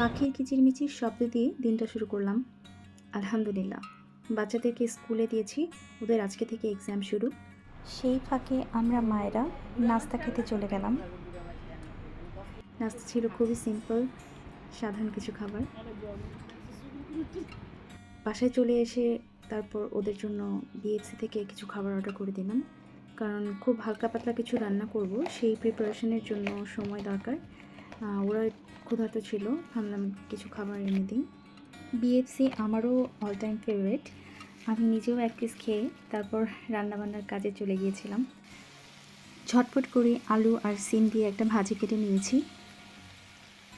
পাখির কিচিরমিচির শব্দ দিয়ে দিনটা শুরু করলাম। আলহামদুলিল্লাহ। বাচ্চাদেরকে স্কুলে দিয়েছি। ওদের আজকে থেকে এক্সাম শুরু। সেই ফাঁকে আমরা মায়েরা নাস্তা খেতে চলে গেলাম। নাস্তা ছিল খুবই সিম্পল সাধারণ কিছু খাবার। বাসায় চলে এসে তারপর ওদের জন্য বিএফসি থেকে কিছু খাবার অর্ডার করে দিলাম। কারণ খুব হালকা পাতলা কিছু রান্না করব, সেই প্রিপারেশনের জন্য সময় দরকার। ওরা ক্ষুধার্ত ছিল, ভাবলাম কিছু খাবার এনে দিই। বিএফসি আমারও অল টাইম ফেভারিট আমি নিজেও এক পিস খেয়ে তারপর রান্নাবান্নার কাজে চলে গিয়েছিলাম। ঝটপট করে আলু আর সিম দিয়ে একটা ভাজি কেটে নিয়েছি।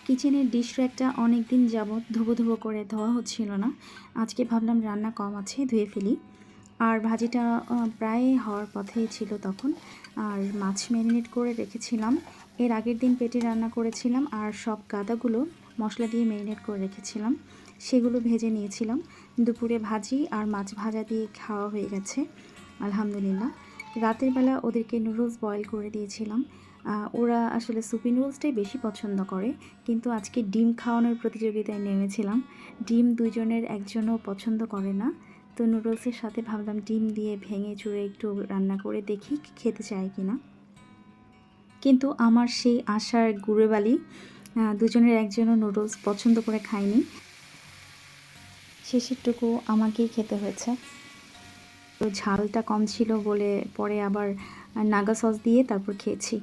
কিচেনের ডিশ র্যাকটা অনেক দিন যাবৎ ধুবো ধুবো করে ধোয়া হচ্ছিল না। আজকে ভাবলাম রান্না কম আছে, ধুয়ে ফেলি। আর ভাজিটা প্রায় হওয়ার পথেই ছিল তখন। আর মাছ ম্যারিনেট করে রেখেছিলাম। এর আগের দিন পেটে রান্না করেছিলাম আর সব গাদাগুলো মশলা দিয়ে ম্যারিনেট করে রেখেছিলাম। সেগুলো ভেজে নিয়েছিলাম। দুপুরে ভাজি আর মাছ ভাজা দিয়ে খাওয়া হয়ে গেছে, আলহামদুলিল্লাহ। রাতের বেলা ওদেরকে নুডলস বয়েল করে দিয়েছিলাম। ওরা আসলে সুপি নুডলসটাই বেশি পছন্দ করে, কিন্তু আজকে ডিম খাওয়ানোর প্রতিযোগিতায় নেমেছিলাম। ডিম দুজনের একজনও পছন্দ করে না। তো নুডলসের সাথে ভাবলাম ডিম দিয়ে ভেঙে চুড়ে একটু রান্না করে দেখি খেতে চায় কি না কিন্তু আমার সেই আশার গুঁড়ে বালি আহ, দুজনের একজনও নুডলস পছন্দ করে খায়নি। শেষেরটুকু আমাকেই খেতে হয়েছে। তো ঝালটা কম ছিল বলে পরে আবার নাগা সস দিয়ে তারপর খেয়েছি।